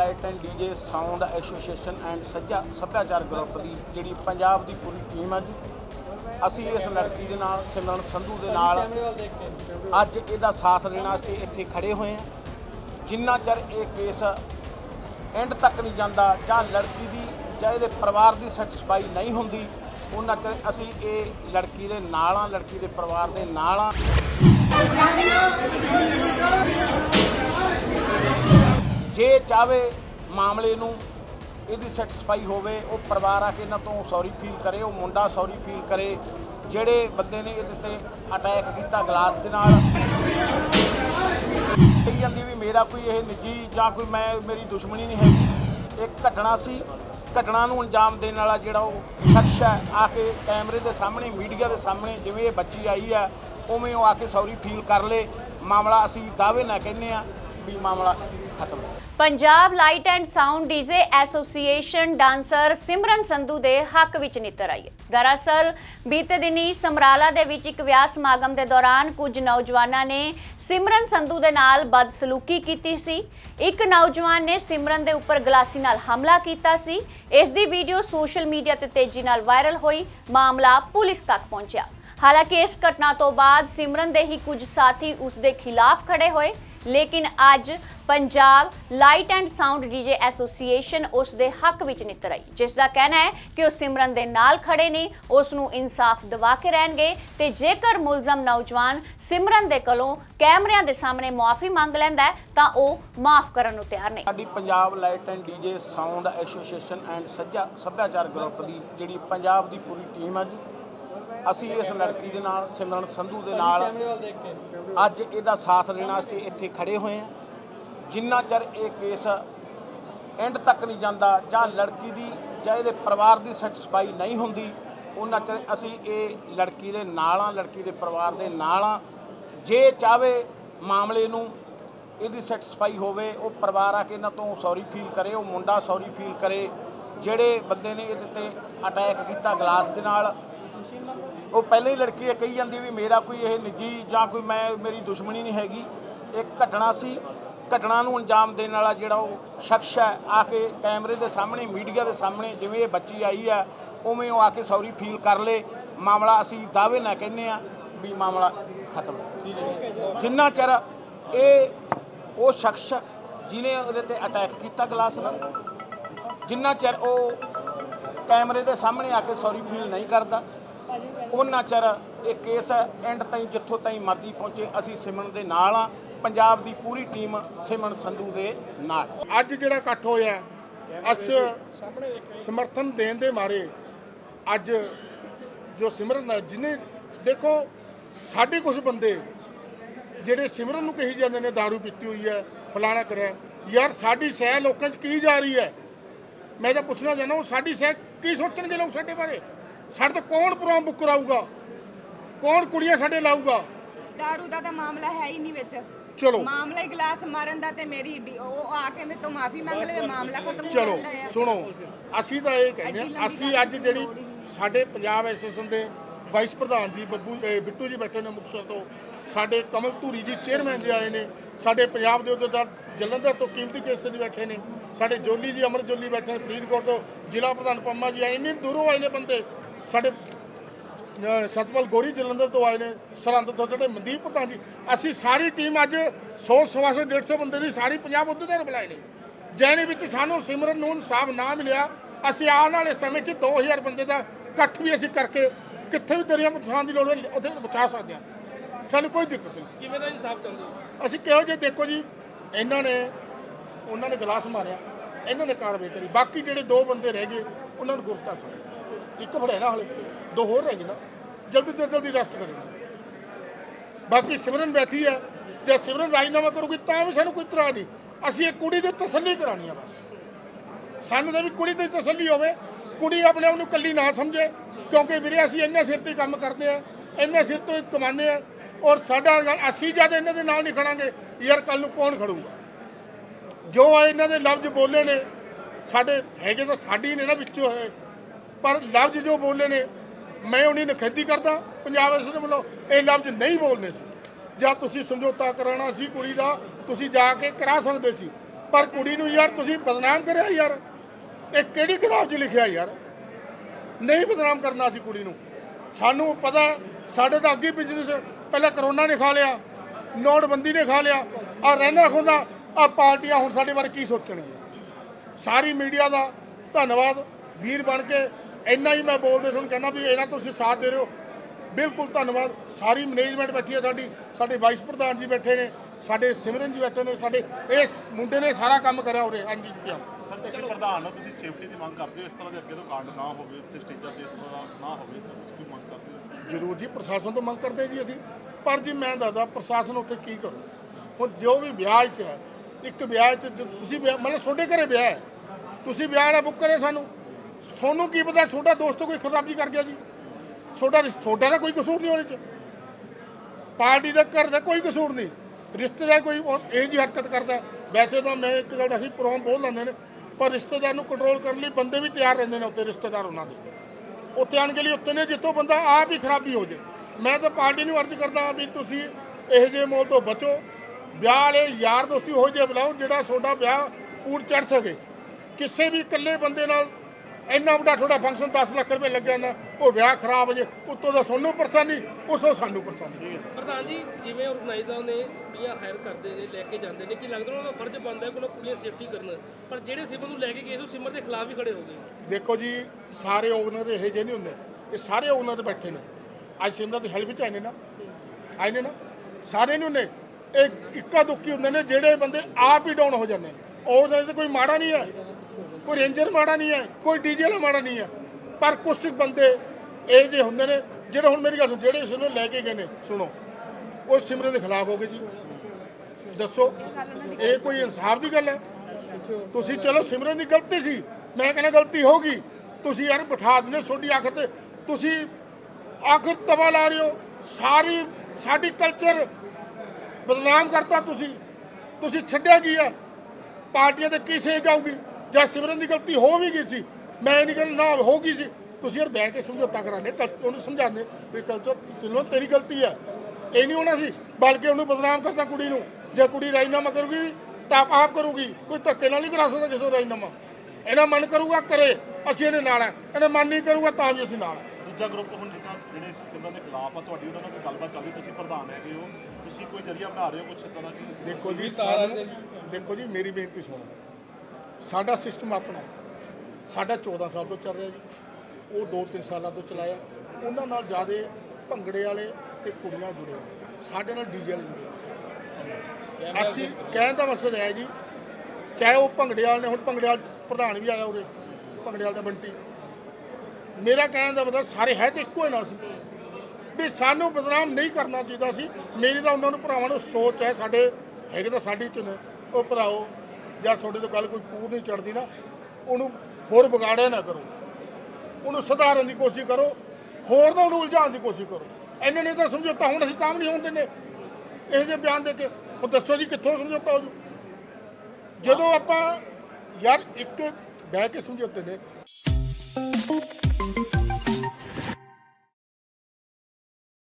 Light and DJ sound association and ਸੱਜਾ ਸੱਭਿਆਚਾਰ group ਦੀ ਜਿਹੜੀ ਪੰਜਾਬ ਦੀ ਪੂਰੀ ਟੀਮ ਆ ਜੀ। ਅਸੀਂ ਇਸ ਲੜਕੀ ਦੇ ਨਾਲ, ਸਿਮਰਨ ਸੰਧੂ ਦੇ ਨਾਲ ਅੱਜ ਇਹਦਾ ਸਾਥ ਦੇਣਾ ਅਸੀਂ ਇੱਥੇ ਖੜੇ ਹੋਏ ਹਾਂ। ਜਿੰਨਾ ਚਿਰ ਇਹ ਕੇਸ ਐਂਡ ਤੱਕ ਨਹੀਂ ਜਾਂਦਾ ਜਾਂ ਲੜਕੀ ਦੀ ਜਾਂ ਇਹਦੇ ਪਰਿਵਾਰ ਦੀ ਸੈਟੀਸਫਾਈ ਨਹੀਂ ਹੁੰਦੀ, ਉਹਨਾਂ ਚਿਰ ਅਸੀਂ ਇਹ ਲੜਕੀ ਦੇ ਨਾਲ ਆ ਲੜਕੀ ਦੇ ਪਰਿਵਾਰ ਦੇ ਨਾਲ ਆ ਜੇ ਚਾਵੇ ਮਾਮਲੇ ਨੂੰ ਇਹਦੀ ਸੈਟੀਸਫਾਈ ਹੋਵੇ, ਉਹ ਪਰਿਵਾਰ ਆ ਕੇ ਇਹਨਾਂ ਤੋਂ ਸੌਰੀ ਫੀਲ ਕਰੇ, ਉਹ ਮੁੰਡਾ ਸੌਰੀ ਫੀਲ ਕਰੇ, ਜਿਹੜੇ ਬੰਦੇ ਨੇ ਇਹਦੇ ਤੇ ਅਟੈਕ ਕੀਤਾ ਗਲਾਸ ਦੇ ਨਾਲ। ਕਹੀ ਜਾਂਦੀ ਵੀ ਮੇਰਾ ਕੋਈ ਇਹ ਨਿੱਜੀ ਜਾਂ ਕੋਈ ਮੈਂ, ਮੇਰੀ ਦੁਸ਼ਮਣੀ ਨਹੀਂ ਹੈਗੀ। ਇੱਕ ਘਟਨਾ ਸੀ, ਘਟਨਾ ਨੂੰ ਅੰਜਾਮ ਦੇਣ ਵਾਲਾ ਜਿਹੜਾ ਉਹ ਸ਼ਖਸ ਹੈ, ਆ ਕੇ ਕੈਮਰੇ ਦੇ ਸਾਹਮਣੇ, ਮੀਡੀਆ ਦੇ ਸਾਹਮਣੇ ਜਿਵੇਂ ਇਹ ਬੱਚੀ ਆਈ ਹੈ, ਉਵੇਂ ਉਹ ਆ ਕੇ ਸੌਰੀ ਫੀਲ ਕਰ ਲੇ। ਮਾਮਲਾ ਅਸੀਂ ਦਾਅਵੇ ਨਾ ਕਹਿੰਦੇ ਆ ਵੀ ਮਾਮਲਾ ਖਤਮ। Punjab light and sound DJ association dancer Simran Sandhu ਦੇ ਹੱਕ ਵਿੱਚ ਨਿੱਤਰ ਆਈ ਹੈ। ਦਰਅਸਲ, ਬੀਤੇ ਦਿਨੀ ਸਮਰਾਲਾ ਦੇ ਵਿੱਚ ਇੱਕ ਵਿਆਹ ਸਮਾਗਮ ਦੇ ਦੌਰਾਨ ਕੁਝ ਨੌਜਵਾਨਾਂ ਨੇ ਸਿਮਰਨ ਸੰਧੂ ਦੇ ਨਾਲ ਬਦਸਲੂਕੀ ਕੀਤੀ ਸੀ। ਇੱਕ ਨੌਜਵਾਨ ਨੇ ਸਿਮਰਨ ਦੇ ਉੱਪਰ ਗਲਾਸੀ ਨਾਲ ਹਮਲਾ ਕੀਤਾ ਸੀ। ਇਸ ਦੀ ਵੀਡੀਓ ਸੋਸ਼ਲ ਮੀਡੀਆ ਤੇ ਤੇਜ਼ੀ ਨਾਲ ਵਾਇਰਲ ਹੋਈ। ਮਾਮਲਾ ਪੁਲਿਸ ਤੱਕ ਪਹੁੰਚਿਆ। ਹਾਲਾਂਕਿ ਇਸ ਘਟਨਾ ਤੋਂ ਬਾਅਦ ਸਿਮਰਨ ਦੇ ਹੀ ਕੁਝ ਸਾਥੀ ਉਸ ਦੇ ਖਿਲਾਫ ਖੜੇ ਹੋਏ। ਲੇਕਿਨ ਅੱਜ Punjab light and sound DJ association ਉਸ ਦੇ ਹੱਕ ਵਿੱਚ ਨਿੱਤਰ ਆਈ ਜਿਸ ਦਾ ਕਹਿਣਾ ਹੈ ਕਿ ਉਹ ਸਿਮਰਨ ਦੇ ਨਾਲ ਖੜੇ ਨੇ ਉਸ ਨੂੰ ਇਨਸਾਫ ਦਿਵਾ ਕੇ ਰਹਿਣਗੇ ਤੇ ਜੇਕਰ ਮੁਲਜ਼ਮ ਨੌਜਵਾਨ ਸਿਮਰਨ ਦੇ ਕੋਲੋਂ ਕੈਮਰਿਆਂ ਦੇ ਸਾਹਮਣੇ ਮੁਆਫੀ ਮੰਗ ਲੈਂਦਾ ਹੈ, ਤਾਂ ਉਹ ਮਾਫ ਕਰਨ ਨੂੰ ਤਿਆਰ ਨੇ। ਸਾਡੀ Punjab light and DJ sound association and ਸੱਜਾ ਸੱਭਿਆਚਾਰ ਗਰੁੱਪ ਦੀ ਜਿਹੜੀ ਪੰਜਾਬ ਦੀ ਪੂਰੀ ਟੀਮ ਹੈ ਜੀ ਅਸੀਂ ਇਸ ਲੜਕੀ ਦੇ ਨਾਲ, ਸਿਮਰਨ ਸੰਧੂ ਦੇ ਨਾਲ ਅੱਜ ਇਹਦਾ ਸਾਥ ਦੇਣਾ ਅਸੀਂ ਇੱਥੇ ਖੜੇ ਹੋਏ ਹਾਂ। ਜਿੰਨਾ ਚਿਰ ਇਹ ਕੇਸ ਐਂਡ ਤੱਕ ਨਹੀਂ ਜਾਂਦਾ ਜਾਂ ਲੜਕੀ ਦੀ ਜਾਂ ਇਹਦੇ ਪਰਿਵਾਰ ਦੀ ਸੈਟੀਸਫਾਈ ਨਹੀਂ ਹੁੰਦੀ, ਉਹਨਾਂ ਚਿਰ ਅਸੀਂ ਇਹ ਲੜਕੀ ਦੇ ਨਾਲ ਆ ਲੜਕੀ ਦੇ ਪਰਿਵਾਰ ਦੇ ਨਾਲ ਆ ਜੇ ਚਾਵੇ ਮਾਮਲੇ ਨੂੰ ਇਹਦੀ ਸੈਟੀਸਫਾਈ ਹੋਵੇ, ਉਹ ਪਰਿਵਾਰ ਆ ਕੇ ਇਹਨਾਂ ਤੋਂ ਸੌਰੀ ਫੀਲ ਕਰੇ, ਉਹ ਮੁੰਡਾ ਸੌਰੀ ਫੀਲ ਕਰੇ, ਜਿਹੜੇ ਬੰਦੇ ਨੇ ਇਹਦੇ ਤੇ ਅਟੈਕ ਕੀਤਾ ਗਲਾਸ ਦੇ ਨਾਲ। ਉਹ ਪਹਿਲਾਂ ਹੀ ਲੜਕੀ ਇਹ ਕਹੀ ਜਾਂਦੀ ਵੀ ਮੇਰਾ ਕੋਈ ਇਹ ਨਿੱਜੀ ਜਾਂ ਕੋਈ ਮੈਂ, ਮੇਰੀ ਦੁਸ਼ਮਣੀ ਨਹੀਂ ਹੈਗੀ। ਇਹ ਘਟਨਾ ਸੀ, ਘਟਨਾ ਨੂੰ ਅੰਜਾਮ ਦੇਣ ਵਾਲਾ ਜਿਹੜਾ ਉਹ ਸ਼ਖਸ ਹੈ, ਆ ਕੇ ਕੈਮਰੇ ਦੇ ਸਾਹਮਣੇ, ਮੀਡੀਆ ਦੇ ਸਾਹਮਣੇ ਜਿਵੇਂ ਇਹ ਬੱਚੀ ਆਈ ਹੈ, ਉਵੇਂ ਉਹ ਆ ਕੇ ਸੌਰੀ ਫੀਲ ਕਰ ਲੇ। ਮਾਮਲਾ ਅਸੀਂ ਦਾਅਵੇ ਨਾ ਕਹਿੰਦੇ ਆ ਵੀ ਮਾਮਲਾ ਖਤਮ ਜਿੰਨਾ ਚਿਰ ਇਹ, ਉਹ ਸ਼ਖਸ ਜਿਨੇ ਉਹਦੇ ਤੇ ਅਟੈਕ ਕੀਤਾ ਗਲਾਸ ਨਾਲ, ਜਿੰਨਾ ਚਿਰ ਉਹ ਕੈਮਰੇ ਦੇ ਸਾਹਮਣੇ ਆ ਕੇ ਸੌਰੀ ਫੀਲ ਨਹੀਂ ਕਰਦਾ ਉਹਨਾਂ ਚਿਰ ਇਹ ਕੇਸ ਹੈ ਐਂਡ ਤਾਈਂ, ਜਿੱਥੋਂ ਤਾਈਂ ਮਰਜ਼ੀ ਪਹੁੰਚੇ, ਅਸੀਂ ਸਿਮਰਨ ਦੇ ਨਾਲ ਆ ਪੰਜਾਬ ਦੀ ਪੂਰੀ ਟੀਮ ਸਿਮਰਨ ਸੰਧੂ ਦੇ ਨਾਲ। ਅੱਜ ਜਿਹੜਾ ਇਕੱਠ ਹੋਇਆ, ਅਸ ਸਮਰਥਨ ਦੇਣ ਦੇ ਮਾਰੇ, ਅੱਜ ਜੋ ਸਿਮਰਨ ਹੈ ਜਿਹਨੇ ਦੇਖੋ, ਸਾਡੇ ਕੁਝ ਬੰਦੇ ਜਿਹੜੇ ਸਿਮਰਨ ਨੂੰ ਕਹੀ ਜਾਂਦੇ ਨੇ, दारू ਪੀਤੀ ਹੋਈ ਹੈ, ਫਲਾਣਾ ਕਰਿਆ। ਯਾਰ, ਸਾਡੀ ਸਹਿ ਲੋਕਾਂ 'ਚ ਕੀ ਜਾ ਰਹੀ ਹੈ? ਮੈਂ ਤਾਂ ਪੁੱਛਣਾ ਚਾਹੁੰਦਾ ਹਾਂ ਸਾਡੀ ਸਹਿ ਕੀ ਸੋਚਣਗੇ ਲੋਕ ਸਾਡੇ ਬਾਰੇ? ਸਾਡੇ ਤੋਂ ਕੌਣ ਪ੍ਰੋਗਰਾਮ ਬੁੱਕ ਕਰਾਊਗਾ? ਕੌਣ ਕੁੜੀਆਂ ਸਾਡੇ ਲਾਊਗਾ? ਦਾਰੂ ਦਾ ਤਾਂ ਮਾਮਲਾ ਹੈ ਹੀ ਨਹੀਂ ਵਿੱਚ। ਚਲੋ। ਮਾਮਲਾ ਹੀ ਗਲਾਸ ਮਾਰਨ ਦਾ ਤੇ ਮੇਰੀ ਡੀ- ਉਹ ਆ ਕੇ ਮੇਰੇ ਤੋਂ ਮਾਫੀ ਮੰਗ ਲਵੇ ਮਾਮਲਾ ਖਤਮ ਹੋ ਚਲੋ ਜਾਂਦਾ ਸੁਣੋ ਅਸੀਂ ਤਾਂ ਇਹ ਕਹਿੰਦੇ ਹਾਂ ਅਸੀਂ ਅੱਜ ਜਿਹੜੀ ਸਾਡੇ ਪੰਜਾਬ ਐਸੋਸੀਏਸ਼ਨ ਦੇ ਵਾਈਸ ਪ੍ਰਧਾਨ ਜੀ ਬੱਬੂ ਅਹ ਬਿੱਟੂ ਜੀ ਬੈਠੇ ਨੇ ਮੁਕਤਸਰ ਤੋਂ। ਸਾਡੇ ਕਮਲ ਧੂਰੀ ਜੀ ਚੇਅਰਮੈਨ ਜੀ ਆਏ ਨੇ। ਸਾਡੇ ਪੰਜਾਬ ਦੇ ਉਹਦੇ ਜਲੰਧਰ ਤੋਂ ਕੀਮਤੀ ਕੇਸਰ ਜੀ ਬੈਠੇ ਨੇ। ਸਾਡੇ ਜੋਲੀ ਜੀ ਅਮਰ ਜੋਲੀ ਬੈਠੇ ਨੇ ਫਰੀਦਕੋਟ ਤੋਂ ਜ਼ਿਲ੍ਹਾ ਪ੍ਰਧਾਨ ਪੰਮਾ ਜੀ ਆਏ ਇੰਨੇ ਦੂਰੋਂ ਆਏ ਨੇ ਬੰਦੇ। ਸਾਡੇ ਸਤਪਾਲ ਗੋਰੀ ਜਲੰਧਰ ਤੋਂ ਆਏ ਨੇ ਸਰਹੰਦ ਤੋਂ ਜਿਹੜੇ ਮਨਦੀਪ ਪ੍ਰਧਾਨ ਜੀ ਅਸੀਂ ਸਾਰੀ ਟੀਮ ਅੱਜ 100 ਸਵਾ ਸੌ 150 ਬੰਦੇ ਦੀ ਸਾਰੀ ਪੰਜਾਬ ਅਹੁਦੇਦਾਰ ਬੁਲਾਏ ਨੇ ਜਿਹਨੇ ਵਿੱਚ ਸਾਨੂੰ ਸਿਮਰਨ ਨੂੰ ਇਨਸਾਫ ਨਾ ਮਿਲਿਆ। ਅਸੀਂ ਆਉਣ ਵਾਲੇ ਸਮੇਂ 'ਚ 2000 ਬੰਦੇ ਦਾ ਇਕੱਠ ਵੀ ਅਸੀਂ ਕਰਕੇ ਕਿੱਥੇ ਵੀ ਦਰਿਆ ਪਛਾਣ ਦੀ ਲੋੜ ਉੱਥੇ ਬਚਾ ਸਕਦੇ ਹਾਂ। ਸਾਨੂੰ ਕੋਈ ਦਿੱਕਤ ਨਹੀਂ। ਕਿਵੇਂ ਦਾ ਇਨਸਾਫ ਚਾਹੁੰਦੇ ਅਸੀਂ ਕਿਹੋ ਜੇ ਦੇਖੋ ਜੀ ਇਹਨਾਂ ਨੇ ਉਹਨਾਂ ਨੇ ਗਲਾਸ ਮਾਰਿਆ ਇਹਨਾਂ ਨੇ ਕਾਰਵਾਈ ਕਰੀ। ਬਾਕੀ ਜਿਹੜੇ ਦੋ ਬੰਦੇ ਰਹਿ ਗਏ ਉਹਨਾਂ ਨੂੰ ਗੁਰਤਾ ਇੱਕ ਫੜਿਆ ਨਾ ਹਲੇ, ਦੋ ਹੋਰ ਰਹਿ ਗਏ ਨਾ, ਜਲਦੀ ਤੋਂ ਜਲਦੀ ਰੈਸਟ ਕਰੋ ਬਾਕੀ ਸਿਮਰਨ ਬੈਠੀ ਹੈ, ਜੇ ਸਿਮਰਨ ਰਾਜਨਾਮਾ ਕਰੂਗੀ ਤਾਂ ਵੀ ਸਾਨੂੰ ਕੋਈ ਇਤਰਾਜ਼ ਨਹੀਂ। ਅਸੀਂ ਇਹ ਕੁੜੀ ਦੀ ਤਸੱਲੀ ਕਰਾਣੀ ਆ ਬਸ। ਸਾਨੂੰ ਤਾਂ ਵੀ ਕੁੜੀ ਦੀ ਤਸੱਲੀ ਹੋਵੇ, ਕੁੜੀ ਆਪਣੇ ਆਪ ਨੂੰ ਕੱਲੀ ਨਾ ਸਮਝੇ, ਕਿਉਂਕਿ ਵੀਰੇ ਅਸੀਂ ਇੰਨੇ ਸਿਰ ਤੇ ਕੰਮ ਕਰਦੇ ਆ, ਇੰਨੇ ਸਿਰ ਤੋਂ ਹੀ ਕਮਾਉਂਦੇ ਆ, ਔਰ ਸਾਡਾ ਅਸੀਂ ਜਦ ਇਹਨਾਂ ਦੇ ਨਾਲ ਨਹੀਂ ਖੜਾਂਗੇ, ਯਾਰ ਕੱਲ ਨੂੰ ਕੌਣ ਖੜੂਗਾ? ਜੋ ਇਹਨਾਂ ਦੇ ਲਫ਼ਜ਼ ਬੋਲੇ ਨੇ, ਸਾਡੇ ਹੈਗੇ ਤਾਂ ਸਾਡੀ ਨੇ ਨਾ ਵਿੱਚੋਂ ਹੈ ਪਰ ਲਫ਼ਜ਼ ਜੋ ਬੋਲੇ ਨੇ, ਮੈਂ ਉਹਨੀ ਨਖੇਦੀ ਕਰਦਾ, ਪੰਜਾਬ ਇਸ ਦੇ ਵੱਲੋਂ। ਇਹ ਲਫ਼ਜ਼ ਨਹੀਂ ਬੋਲਨੇ ਸੀ। ਜਾਂ ਤੁਸੀਂ ਸਮਝੌਤਾ ਕਰਾਉਣਾ ਸੀ ਕੁੜੀ ਦਾ, ਤੁਸੀਂ ਜਾ ਕੇ ਕਰਾ ਸਕਦੇ ਸੀ। ਪਰ ਕੁੜੀ ਨੂੰ ਯਾਰ ਤੁਸੀਂ ਬਦਨਾਮ ਕਰਿਆ ਯਾਰ। ਇਹ ਕਿਹੜੀ ਕਿਤਾਬ 'ਚ ਲਿਖਿਆ ਯਾਰ? ਨਹੀਂ ਬਦਨਾਮ ਕਰਨਾ ਸੀ ਕੁੜੀ ਨੂੰ। ਸਾਨੂੰ ਪਤਾ, ਸਾਡੇ ਤਾਂ ਅੱਗੇ ਬਿਜ਼ਨਸ ਪਹਿਲਾਂ ਕਰੋਨਾ ਨੇ ਖਾ ਲਿਆ, ਨੋਟਬੰਦੀ ਨੇ ਖਾ ਲਿਆ ਆ ਰਹਿੰਦਾ ਖੁੰਦਾ ਆ ਪਾਰਟੀਆਂ ਹੁਣ ਸਾਡੇ ਬਾਰੇ ਕੀ ਸੋਚਣਗੀਆਂ? ਸਾਰੀ ਮੀਡੀਆ ਦਾ ਧੰਨਵਾਦ, ਵੀਰ ਬਣ ਕੇ ਇੰਨਾ ਹੀ ਮੈਂ ਬੋਲਦੇ ਤੁਹਾਨੂੰ ਕਹਿੰਦਾ ਵੀ ਇਹਨਾਂ ਤੁਸੀਂ ਸਾਥ ਦੇ ਰਹੇ ਹੋ। ਬਿਲਕੁਲ ਧੰਨਵਾਦ। ਸਾਰੀ ਮੈਨੇਜਮੈਂਟ ਬੈਠੀ ਹੈ ਸਾਡੀ ਸਾਡੇ ਵਾਈਸ ਪ੍ਰਧਾਨ ਜੀ ਬੈਠੇ ਨੇ ਸਾਡੇ ਸਿਮਰਨ ਜੀ ਬੈਠੇ ਨੇ ਸਾਡੇ ਇਸ ਮੁੰਡੇ ਨੇ ਸਾਰਾ ਕੰਮ ਕਰਿਆ ਉਰੇ। ਹਾਂਜੀ ਜੀ ਸਰ ਤੁਸੀਂ ਪ੍ਰਧਾਨ ਹੋ ਤੁਸੀਂ ਸੇਫਟੀ ਦੀ ਮੰਗ ਕਰਦੇ ਹੋ ਇਸ ਤਰ੍ਹਾਂ ਦੇ ਅੱਗੇ ਤੋਂ ਕਾਂਡ ਨਾ ਹੋਵੇ ਉੱਥੇ ਸਟੇਜਾਂ ਤੇ ਇਸ ਤਰ੍ਹਾਂ ਦਾ ਨਾ ਹੋਵੇ ਤਾਂ ਤੁਸੀਂ ਕੀ ਮੰਗ ਕਰਦੇ ਹੋ? ਜ਼ਰੂਰ ਜੀ ਪ੍ਰਸ਼ਾਸਨ ਤੋਂ ਮੰਗ ਕਰਦੇ ਜੀ ਅਸੀਂ। ਪਰ ਜੀ ਮੈਂ ਦੱਸਦਾ ਪ੍ਰਸ਼ਾਸਨ ਉੱਥੇ ਕੀ ਕਰੂ? ਹੁਣ ਜੋ ਵੀ ਵਿਆਹ 'ਚ ਹੈ ਇੱਕ ਵਿਆਹ 'ਚ ਜੋ ਤੁਸੀਂ ਵਿਆਹ ਮਤਲਬ ਤੁਹਾਡੇ ਘਰੇ ਵਿਆਹ ਹੈ। ਤੁਸੀਂ ਵਿਆਹ ਨਾ ਬੁੱਕ ਕਰੇ ਸਾਨੂੰ? ਤੁਹਾਨੂੰ ਕੀ ਪਤਾ ਤੁਹਾਡਾ ਦੋਸਤ ਕੋਈ ਖਰਾਬੀ ਕਰ ਗਿਆ ਜੀ? ਤੁਹਾਡਾ ਰਿਸ਼- ਤੁਹਾਡਾ ਦਾ ਕੋਈ ਕਸੂਰ ਨਹੀਂ ਉਹਦੇ 'ਚ। ਪਾਰਟੀ ਦਾ ਘਰ ਦਾ ਕੋਈ ਕਸੂਰ ਨਹੀਂ। ਰਿਸ਼ਤੇਦਾਰ ਕੋਈ ਉਹ ਇਹ ਜੀ ਹਰਕਤ ਕਰਦਾ। ਵੈਸੇ ਤਾਂ ਮੈਂ ਇੱਕ ਗੱਲ ਅਸੀਂ ਪ੍ਰੋਮ ਬੋਲ ਲੈਂਦੇ ਨੇ। ਪਰ ਰਿਸ਼ਤੇਦਾਰ ਨੂੰ ਕੰਟਰੋਲ ਕਰਨ ਲਈ ਬੰਦੇ ਵੀ ਤਿਆਰ ਰਹਿੰਦੇ ਨੇ ਉੱਤੇ ਰਿਸ਼ਤੇਦਾਰ ਉਹਨਾਂ ਦੇ। ਉੱਥੇ ਆਣ ਕੇ ਲਈ ਉੱਤੇ ਨੇ, ਜਿੱਥੋਂ ਬੰਦਾ ਆਪ ਹੀ ਖਰਾਬੀ ਹੋ ਜੇ। ਮੈਂ ਤਾਂ ਪਾਰਟੀ ਨੂੰ ਅਰਜ਼ ਕਰਦਾ ਵੀ ਤੁਸੀਂ ਇਹੋ ਜਿਹੇ ਮੋਲ ਤੋਂ ਬਚੋ। ਵਿਆਹ ਵਾਲੇ ਯਾਰ ਦੋਸਤੀ ਹੋ ਜੇ ਬੁਲਾਓ ਜਿਹੜਾ ਤੁਹਾਡਾ ਵਿਆਹ ਪੂਰ ਚੜ ਸਕੇ। ਕਿਸੇ ਵੀ ਇਕੱਲੇ ਬੰਦੇ ਨਾਲ ਇੰਨਾ ਵੱਡਾ ਤੁਹਾਡਾ ਫੰਕਸ਼ਨ 10 ਲੱਖ ਰੁਪਏ ਲੱਗਿਆ ਨਾ ਉਹ ਵਿਆਹ ਖਰਾਬ ਹੋ ਜੇ ਉੱਤੋਂ ਦਾ ਸਾਨੂੰ ਪਰੇਸ਼ਾਨੀ ਉਸੋਂ ਸਾਨੂੰ ਪਰੇਸ਼ਾਨੀ। ਪ੍ਰਧਾਨ ਜੀ ਜਿਵੇਂ ਆਰਗੇਨਾਈਜ਼ਰ ਨੇ ਕੁੜੀਆਂ ਹਾਇਰ ਕਰਦੇ ਨੇ ਲੈ ਕੇ ਜਾਂਦੇ ਨੇ ਕਿ ਲੱਗਦਾ ਉਹਨਾਂ ਦਾ ਫਰਜ਼ ਬਣਦਾ ਹੈ ਕਿ ਉਹਨਾਂ ਕੁੜੀਆਂ ਸੇਫਟੀ ਕਰਨ? ਪਰ ਜਿਹੜੇ ਸਿਮਰ ਨੂੰ ਲੈ ਕੇ ਗਏ ਸੀ ਉਹ ਸਿਮਰ ਦੇ ਖਿਲਾਫ ਹੀ ਖੜੇ ਹੋ ਗਏ। ਦੇਖੋ ਜੀ ਸਾਰੇ ਓਨਰ ਇਹੋ ਜਿਹੇ ਨਹੀਂ ਹੁੰਦੇ। ਇਹ ਸਾਰੇ ਓਨਰ ਬੈਠੇ ਨੇ। ਅੱਜ ਸਿਮਰਤ ਦੀ ਹੈਲਪ ਵਿੱਚ ਆਏ ਨੇ ਨਾ। ਆਏ ਨੇ ਨਾ। ਸਾਰੇ ਨਹੀਂ ਹੁੰਦੇ। ਇਹ ਇੱਕਾ ਦੁੱਕੀ ਹੁੰਦੇ ਨੇ ਜਿਹੜੇ ਬੰਦੇ ਆਪ ਹੀ ਡਾਊਨ ਹੋ ਜਾਂਦੇ ਨੇ। ਉਹ ਤੇ ਕੋਈ ਮਾੜਾ ਨਹੀਂ ਹੈ। ਕੋਈ ਰੇਂਜਰ ਮਾੜਾ ਨਹੀਂ ਹੈ, ਕੋਈ ਡੀਜੇ ਵਾਲਾ ਮਾੜਾ ਨਹੀਂ ਹੈ। ਪਰ ਕੁਝ ਬੰਦੇ ਇਹ ਜੇ ਹੁੰਦੇ ਨੇ, ਜਿਹੜੇ ਹੁਣ ਮੇਰੀ ਗੱਲ ਸੁਣ, ਜਿਹੜੇ ਇਸ ਨੂੰ ਲੈ ਕੇ ਗਏ ਨੇ, ਸੁਣੋ। ਉਹ ਸਿਮਰਨ ਦੇ ਖਿਲਾਫ ਹੋ ਗਏ ਜੀ। ਦੱਸੋ, ਇਹ ਕੋਈ ਇਨਸਾਫ ਦੀ ਗੱਲ ਹੈ? ਤੁਸੀਂ ਚਲੋ, ਸਿਮਰਨ ਦੀ ਗਲਤੀ ਸੀ। ਮੈਂ ਕਹਿੰਦਾ ਗਲਤੀ ਹੋ ਗਈ। ਤੁਸੀਂ ਯਾਰ ਬਿਠਾ ਦਿੰਦੇ ਤੁਹਾਡੀ ਆਖਰ ਤੇ। ਤੁਸੀਂ ਆਖਰ ਤਵਾ ਲਾ ਰਹੇ ਹੋ। ਸਾਰੀ, ਸਾਡੀ ਕਲਚਰ ਬਦਨਾਮ ਕਰਤਾ ਤੁਸੀਂ। ਤੁਸੀਂ ਛੱਡਿਆ ਕੀ ਹੈ? ਪਾਰਟੀਆਂ ਤੇ ਕੀ ਸੇਜ ਆਊਗੀ? ਜਾਂ ਸਿਮਰਨ ਦੀ ਗਲਤੀ ਹੋ ਵੀ ਗਈ ਸੀ ਮੈਂ ਨਹੀਂ ਕਹਿੰਦਾ ਨਾ ਹੋ ਗਈ ਸੀ। ਤੁਸੀਂ ਯਾਰ ਬਹਿ ਕੇ ਸਮਝੌਤਾ ਕਰਾਣੇ ਉਹਨੂੰ ਸਮਝਾਉਂਦੇ ਵੀ ਕਲਚਰ ਸਿਮਰਨ ਤੇਰੀ ਗਲਤੀ ਹੈ ਇਹ ਨਹੀਂ ਹੋਣਾ ਸੀ ਬਲਕਿ ਉਹਨੂੰ ਬਦਨਾਮ ਕਰਤਾ ਕੁੜੀ ਨੂੰ। ਜੇ ਕੁੜੀ ਰਾਜੀਨਾਮਾ ਕਰੂਗੀ ਤਾਂ ਆਪ ਕਰੂਗੀ। ਕੋਈ ਧੱਕੇ ਨਾਲ ਨਹੀਂ ਕਰਾ ਸਕਦਾ ਕਿਸੇ ਨੂੰ ਰਾਜੀਨਾਮਾ। ਇਹਦਾ ਮਨ ਕਰੂਗਾ ਕਰੇ। ਅਸੀਂ ਇਹਦੇ ਨਾਲ ਹੈ ਇਹਦਾ ਮਨ ਨਹੀਂ ਕਰੂਗਾ ਤਾਂ ਵੀ ਅਸੀਂ ਨਾਲ ਹਾਂ ਦੂਜਾ ਗਰੁੱਪ ਹੁਣ ਜਿੱਦਾਂ ਜਿਹੜੇ ਸਿਮਰਨ ਦੇ ਖਿਲਾਫ ਆ ਤੁਹਾਡੀ ਉਹਨਾਂ ਨਾਲ ਕੋਈ ਗੱਲਬਾਤ ਚੱਲਦੀ? ਤੁਸੀਂ ਪ੍ਰਧਾਨ ਹੈਗੇ ਹੋ। ਤੁਸੀਂ ਕੋਈ ਜਰੀਆ ਬਣਾ ਰਹੇ ਹੋ ਕੁਛ ਇਦਾਂ ਦਾ? ਕਿ ਦੇਖੋ ਜੀ ਸਾਨੂੰ ਦੇਖੋ ਜੀ ਮੇਰੀ ਬੇਨਤੀ ਸੁਣੋ। ਸਾਡਾ ਸਿਸਟਮ ਆਪਣਾ। ਸਾਡਾ 14 ਸਾਲ ਤੋਂ ਚੱਲ ਰਿਹਾ ਜੀ। ਉਹ 2-3 ਸਾਲਾਂ ਤੋਂ ਚਲਾਇਆ। ਉਹਨਾਂ ਨਾਲ ਜ਼ਿਆਦਾ ਭੰਗੜੇ ਵਾਲੇ ਤੇ ਕੁੜੀਆਂ ਜੁੜੇ। ਸਾਡੇ ਨਾਲ ਡੀਜੇ ਜੁੜੇ। ਅਸੀਂ ਕਹਿਣ ਦਾ ਮਕਸਦ ਹੈ ਜੀ ਚਾਹੇ ਉਹ ਭੰਗੜੇ ਵਾਲੇ ਨੇ ਹੁਣ ਭੰਗੜੇ ਵਾਲਾ ਪ੍ਰਧਾਨ ਵੀ ਆਇਆ ਉਰੇ ਭੰਗੜੇ ਵਾਲਾ ਦਾ ਬੰਟੀ। ਮੇਰਾ ਕਹਿਣ ਦਾ ਮਤਲਬ ਸਾਰੇ ਹੈ ਤੇ ਇੱਕੋ ਹੀ ਨਾ ਸੀ। ਵੀ ਸਾਨੂੰ ਬਦਨਾਮ ਨਹੀਂ ਕਰਨਾ ਚਾਹੀਦਾ ਸੀ। ਮੇਰੀ ਤਾਂ ਉਹਨਾਂ ਨੂੰ ਭਰਾਵਾਂ ਨੂੰ ਸੋਚ ਹੈ ਸਾਡੇ ਹੈਗੇ ਤਾਂ ਸਾਡੀ ਚ ਨੇ। ਉਹ ਭਰਾਓ ਜਾਂ ਤੁਹਾਡੇ ਤੋਂ ਗੱਲ ਕੋਈ ਪੂਰ ਨਹੀਂ ਚੜਦੀ ਨਾ, ਉਹਨੂੰ ਹੋਰ ਵਿਗਾੜਿਆ ਨਾ ਕਰੋ। ਉਹਨੂੰ ਸੁਧਾਰਨ ਦੀ ਕੋਸ਼ਿਸ਼ ਕਰੋ, ਹੋਰ ਨਾ ਉਹਨੂੰ ਉਲਝਾਉਣ ਦੀ ਕੋਸ਼ਿਸ਼ ਕਰੋ। ਇੰਨੇ ਨੇ ਤਾਂ ਸਮਝੌਤਾ, ਹੁਣ ਅਸੀਂ ਤਾਂ ਨਹੀਂ ਹੋਣ ਦਿੰਦੇ। ਇਹ ਜਿਹੇ ਬਿਆਨ ਦੇ ਕੇ ਉਹ ਦੱਸੋ ਜੀ ਕਿੱਥੋਂ ਸਮਝੌਤਾ ਹੋ ਜੂ? ਜਦੋਂ ਆਪਾਂ, ਯਾਰ ਇੱਕ ਬਹਿ ਕੇ ਸਮਝੌਤੇ ਨੇ।